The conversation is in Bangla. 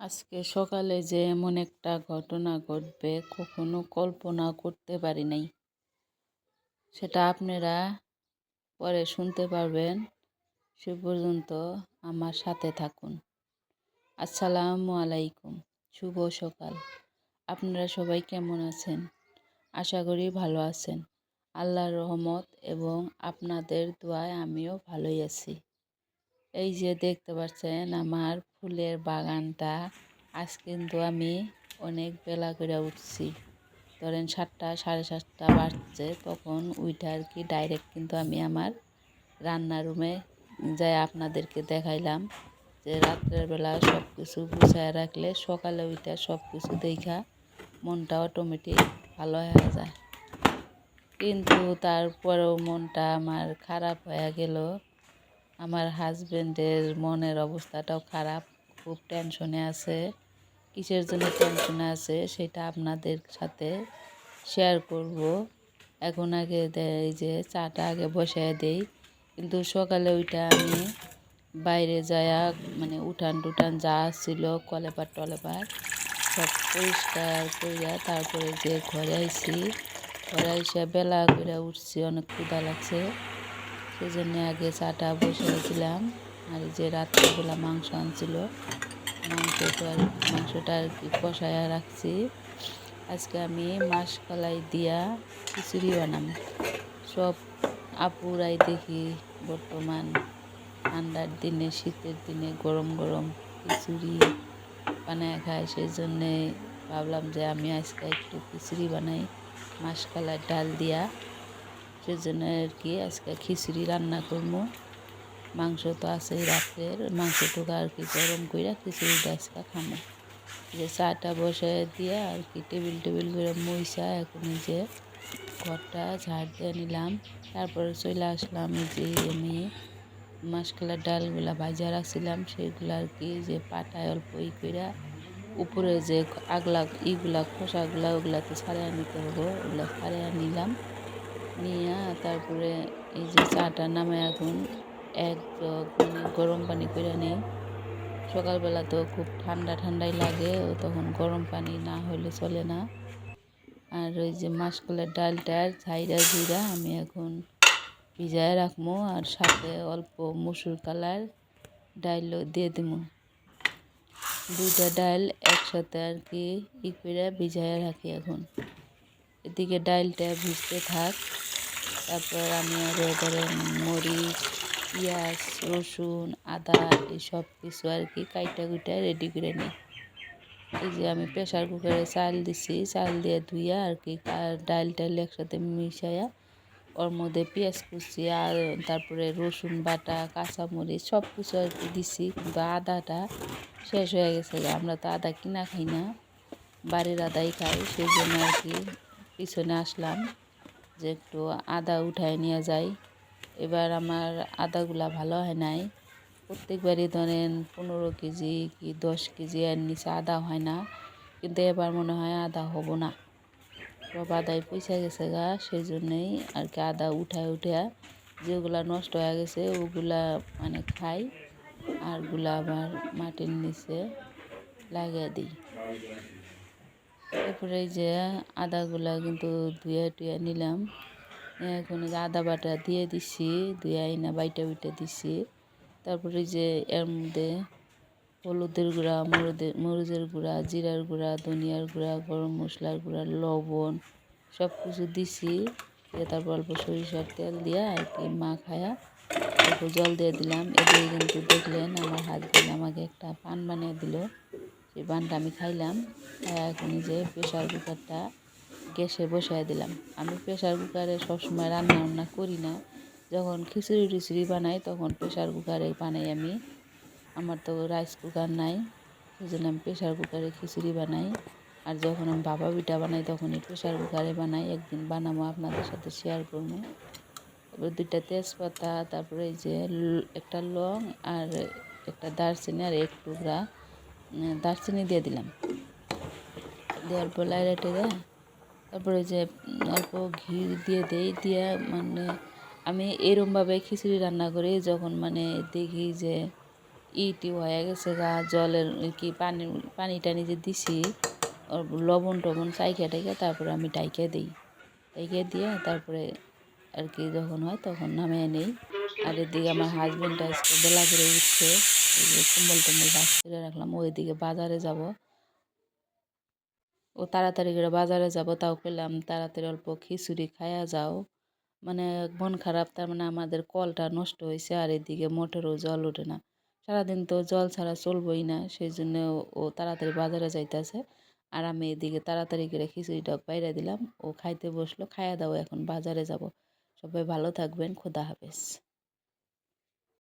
আজকে সকালে যে এমন একটা ঘটনা ঘটবে, কখনো কল্পনা করতে পারি নাই। সেটা আপনারা পরে শুনতে পারবেন। সে পর্যন্ত আমার সাথে থাকুন। আসসালামু আলাইকুম। শুভ সকাল। আপনারা সবাই কেমন আছেন? আশা করি ভালো আছেন। আল্লাহর রহমত এবং আপনাদের দোয়ায় আমিও ভালোই আছি। এই যে দেখতে পাচ্ছেন, আমার ফুলের বাগানটা আজ কিন্তু আমি অনেক বেলা করে উঠছি। ধরেন সাতটা, সাড়ে সাতটা বাজছে, তখন উইটা আর কি ডাইরেক্ট কিন্তু আমি আমার রান্নার রুমে যাই আপনাদেরকে দেখাইলাম যে রাত্রের বেলা সব কিছু গুছায় রাখলে সকালে ওইটা সব কিছু দেখা মনটা অটোমেটিক ভালো হয়ে যায়। কিন্তু তারপরেও মনটা আমার খারাপ হয়ে গেল। আমার হাজবেন্ডের মনের অবস্থাটাও খারাপ। খুব টেনশনে আছে, কিসের জন্য টেনশনে আছে সেটা আপনাদের সাথে শেয়ার করব। এখন আগে এই যে চাটা আগে বসায় দেই, কিন্তু সকালে ওইটা আমি বাইরে যায়া মানে উঠান টুটান যা ছিল কলেপার টলেপার সব পরিষ্কার করিয়া তারপরে যে ঘরে আইছি, ঘরে আইসা বেলা করে উঠছি, অনেক ক্ষুদা লাগছে। সেই জন্য আগে চাটা বসিয়েছিলাম আর যে রাত্রেবেলা মাংস আনছিল, মাংসটা মাংসটা আর কি কষায়া রাখছি। আজকে আমি মাসকলাই দিয়া খিচুড়ি বানাম। সব আপুরাই দেখি বর্তমান ঠান্ডার দিনে, শীতের দিনে গরম গরম খিচুড়ি বানায় খায়। সেই জন্যে ভাবলাম যে আমি আজকে একটু খিচুড়ি বানাই মাসকলার ডাল দিয়া। সেজন্য আর কি আজকে খিচুড়ি রান্না করব। মাংস তো আছেই রাত্রের। মাংসটুকু আর কি গরম করে খিচুড়িটা আজকে খামো। যে চাটা বসে দিয়ে আর কি টেবিল টেবিল করে মইসা এখন যে ঘরটা ঝাড় দিয়ে নিলাম। তারপরে চলে আসলাম যে আমি মাসকালার ডালগুলা ভাজা রাখছিলাম, সেগুলো আর কি যে পাটায় অল্প ই করে উপরে যে আগলা ইগুলা খোসাগুলা ওগুলাতে ছাড়িয়ে নিতে হবে, ওগুলো ছাড়িয়ে নিলাম। নিয়ে তারপরে এই যে চাটা নামে এখন এক জগ মানে গরম পানি করে নেই। সকালবেলা তো খুব ঠান্ডা ঠান্ডাই লাগে, ও তখন গরম পানি না হলে চলে না। আর ওই যে মাসকলের ডালটার ঝাইরা জিরা আমি এখন ভিজায় রাখব আর সাথে অল্প মুসুর কালার ডাইলও দিয়ে দেবো দুইটা ডাল একসাথে আর কি ই করে ভিজায় রাখি এখন। এদিকে ডালটা ভিজতে থাক, তারপর আমি আরও ধরেন মরিচ পেঁয়াজ, রসুন, আদা এইসব কিছু আর কি কাইটা কুইটা রেডি করে নিই এই যে আমি প্রেশার কুকারে চাল দিছি, চাল দিয়ে ধুইয়া আর কি ডাল টাইল একসাথে মিশাইয়া ওর মধ্যে পেঁয়াজ কুচি আর তারপরে রসুন বাটা, কাঁচামরিচ সব কিছু আর কি দিছি। কিন্তু আদাটা শেষ হয়ে গেছে আমরা তো আদা কিনা খাই না, বাড়ির আদাই খাই, সেই জন্য আর কি পিছনে আসলাম যে একটু আদা উঠায় নিয়ে যাই। এবার আমার আদাগুলা ভালো হয় নাই। প্রত্যেকবারই ধরেন পনেরো কেজি কি দশ কেজি আর নিচে আদা হয় না। কিন্তু এবার মনে হয় আদা হব না। সব আদায় পয়সা গেছে গা সেই জন্যেই আর কি আদা উঠায় উঠে যেগুলা নষ্ট হয়ে গেছে ওগুলা মানে খাই আরগুলা আবার মাটির নিচে লাগিয়ে দিই। এরপরে যে আদাগুলা কিন্তু ধুয়ে টুয়ে নিলাম। এখন আদা বাটা দিয়ে দিছি দুই আইনা বাইটা বাইটা দিছি। তারপরে যে এর মধ্যে হলুদের গুঁড়া মরুদের গুঁড়া, জিরার গুঁড়া, ধনিয়ার গুঁড়া, গরম মশলার গুঁড়া, লবণ সব কিছু দিছি। দিয়ে তারপর অল্প সরিষার তেল দিয়ে আর কি মা খায়া অল্প জল দিয়ে দিলাম। এদিকে কিন্তু দেখলেন আমার হাজবেন্ড আমাকে একটা পান বানিয়ে দিল। সেই পানটা আমি খাইলাম। এখন যে প্রেশার কুকারটা গ্যাসে বসাই দিলাম। আমি প্রেশার কুকারে সবসময় রান্না বান্না করি না। যখন খিচুড়ি টিচুড়ি বানাই, তখন প্রেশার কুকারে বানাই আমি। আমার তো রাইস কুকার নাই সেই জন্য আমি প্রেশার কুকারে খিচুড়ি বানাই। আর যখন আমি বাবা পিঠা বানাই, তখনই প্রেশার কুকারে বানাই। একদিন বানাবো আপনাদের সাথে শেয়ার করব। তারপরে দুইটা তেজপাতা, তারপরে এই যে একটা লং আর একটা দারচিনি আর এক টুকরা দারচিনি দিয়ে দিলাম। দেওয়ার পর লাইটে দেয়। তারপরে যে অল্প ঘি দিয়ে দেই, দিয়ে মানে আমি এরমভাবে খিচুড়ি রান্না করি, যখন মানে দেখি যে ইটি হয়ে গেছে গা, জলের কি পানি পানি টানি যে দিছি লবণ টবণ চাইখা টাইখা, তারপরে আমি ডাইকে দিই। ডাইকে দিয়ে তারপরে আর কি যখন হয় তখন নামিয়ে নেই। আর এদিকে আমার হাজবেন্ড আজকে বেলা করে উঠছে কুম্বল টুম্বল বাস করে রাখলাম, ওইদিকে বাজারে যাব। ও তাড়াতাড়ি করে বাজারে যাব, তাও পেলাম তাড়াতাড়ি অল্প খিচুড়ি খায়া যাও। মানে মন খারাপ, তার মানে আমাদের কলটা নষ্ট হয়েছে আর এদিকে মোটরও জল ওঠে না। সারাদিন তো জল ছাড়া চলবই না সেই জন্য ও তাড়াতাড়ি বাজারে যাইতেছে। আর আমি এদিকে তাড়াতাড়ি করে খিচুড়িটা বাইরে দিলাম, ও খাইতে বসল, খায়া দাও, এখন বাজারে যাব। সবাই ভালো থাকবেন, খোদা হাফেজ।